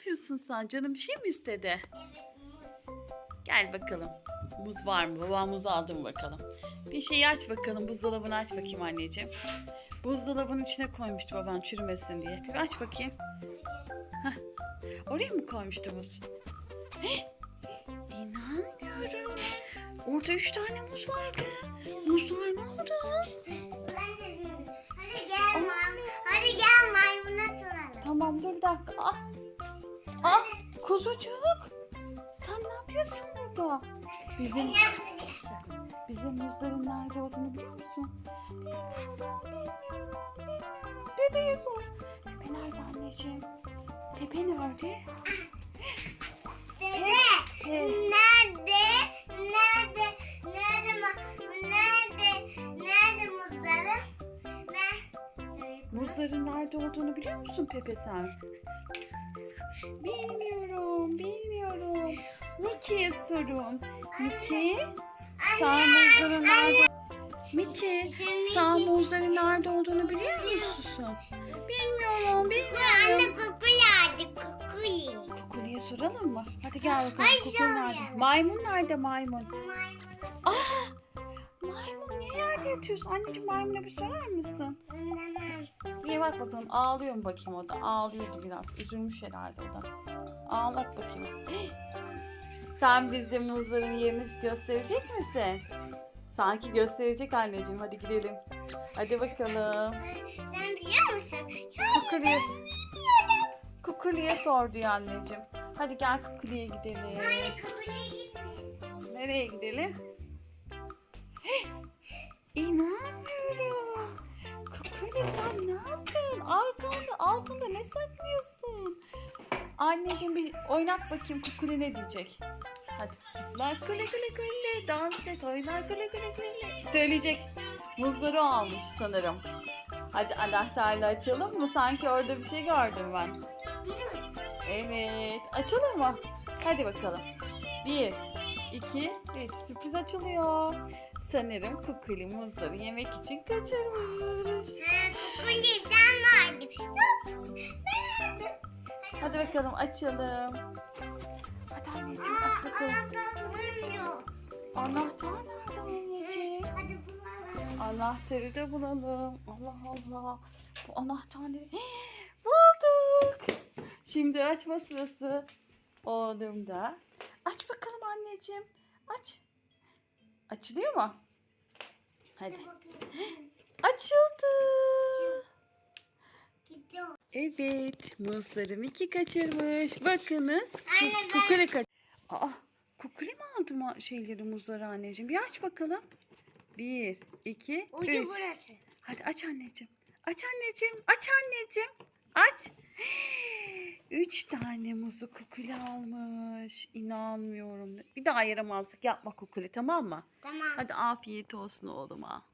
yapıyorsun sen? Canım bir şey mi istedi? Evet muz. Gel bakalım. Muz var mı? Babam muz aldı mı bakalım. Bir şeyi aç bakalım. Buzdolabını aç bakayım anneciğim. Buzdolabının içine koymuştu babam çürümesin diye. Bir aç bakayım. Heh. Oraya mı koymuştu muz? Heh. İnanmıyorum. Orada üç tane muz vardı. Muzlar ne oldu? Kuzucuk. Sen ne yapıyorsun burada? Bizim Bizim muzların nerede olduğunu biliyor musun? Bilmiyorum, bilmiyorum, bilmiyorum. Bebeğe sor. Pepe nerede anneciğim? Pepe nerede? Dede. Ben Muzların nerede olduğunu biliyor musun Pepe sen? Bilmiyorum, bilmiyorum. Mickey'e sorun. Mickey, sen muzların nerede... Mickey, sen muzların nerede olduğunu biliyor musun? Bilmiyorum, bilmiyorum. Anne koku yağdı. Koku Kukuli'ye soralım mı? Hadi gel bakalım. Hayır, Kukuli sormayalım. nerede? Maymun nerede maymun? Yerde yatıyorsun? Anneciğim maymuna bir sorar mısın? Anlamam. Bir bak bakalım ağlıyor mu bakayım o da? Ağlıyordu biraz. Üzülmüş herhalde o da. Ağlat bakayım. Sen bize muzların yerini gösterecek misin? Sanki gösterecek anneciğim. Hadi gidelim. Hadi bakalım. Sen biliyor musun? Kukuli'ye, Kukuli'ye sor diyor anneciğim. Hadi gel Kukuli'ye gidelim. Kokuya gitmeyin. Nereye gidelim? Kukuli sen ne yaptın? Arkanda altında ne saklıyorsun? Anneciğim bir oynat bakayım Kukuli ne diyecek? Hadi zıpla kule kule kule dans et oynar kule kule kule. Söyleyecek. Muzları almış sanırım. Hadi anahtarla açalım mı? Sanki orada bir şey gördüm ben. Evet. Açalım mı? Hadi bakalım. Bir, iki, üç. Sürpriz açılıyor. Sanırım kukuli muzları yemek için kaçırmış. Ha, Kukuli sen vardın. Vardım. Hadi bakalım açalım. Hadi anneciğim aç bakalım. anahtar bulmuyor. Anahtar nerede anneciğim? Hadi bulalım. Anahtarı da bulalım. Allah Allah. Bu anahtar ne? Bulduk. Şimdi açma sırası. Oğlum da. Aç bakalım anneciğim. Aç. Açılıyor mu? Hadi. Açıldı. Evet. Muzlarım iki kaçırmış. Bakınız. ku- Kukuli kaç. Aa. Kukuli mi aldı mı şeyleri muzları anneciğim? Bir aç bakalım. Bir, iki, Ucu üç. burası. Hadi aç anneciğim. Aç anneciğim. Aç anneciğim. Aç. Üç tane muzu kukuli almış. İnanmıyorum. Bir daha yaramazlık yapma kukuli tamam mı? Tamam. Hadi afiyet olsun oğluma.